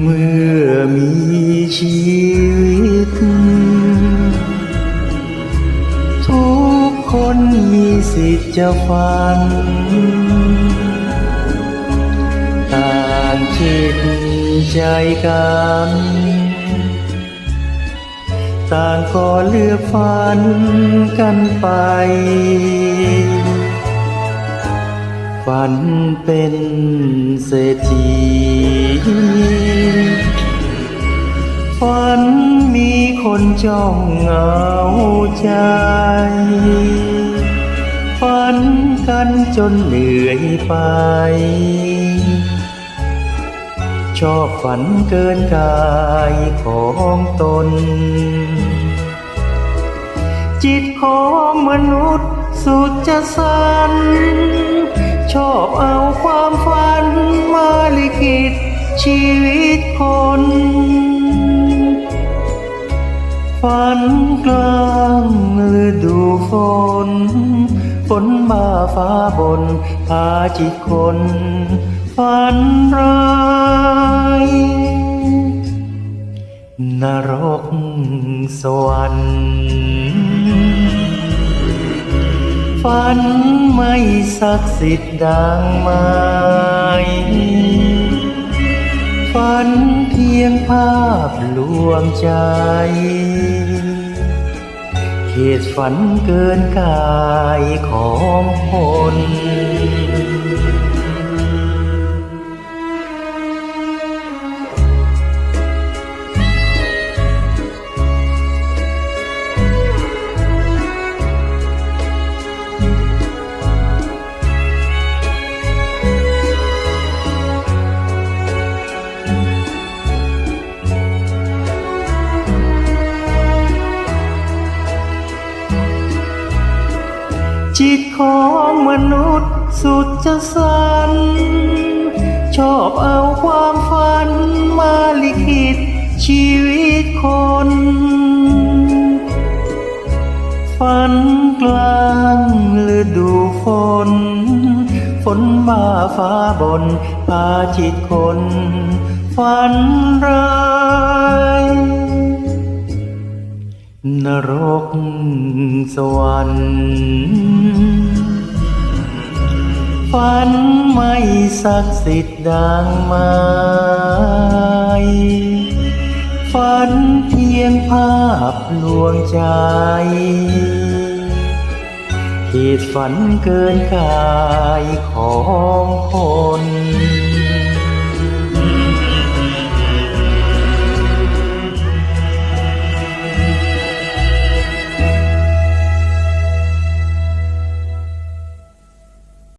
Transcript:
เมื่อมีชีวิต ทุกคนมีสิทธิ์จะฝัน ต่างจิตใจกันต่างก็เลือกฝันกันไป ฝันเป็นเศรษฐีฝันมีคนจ้องเงาใจ ฝันกันจนเหนื่อยไป ชอบฝันเกินกายของตน จิตของมนุษย์สุดจะสัน ชอบเอาความฝันมาลิขิตชีวิตคน ฝันกลางฤดูฝนฝนมาฟ้าบน พาจิตคน ฝันร้ายนรกสวรรค์ ฝันไม่ศักดิ์สิทธิ์ดังไม้ฝันเพียงภาพลวงใจเหตุฝันเกินกายของคน จิตของมนุษย์สุดจะสัน ชอบเอาความฝันมาลิขิตชีวิตคนฝันกลางฤดูฝน ฝนมาฟ้าบนพาจิตคนฝันร้ายนรกสวรรค์ ฝันไม่ศักดิ์สิทธิ์ดังไม้ฝันเพียงภาพลวงใจเหตุฝันเกินกายของคน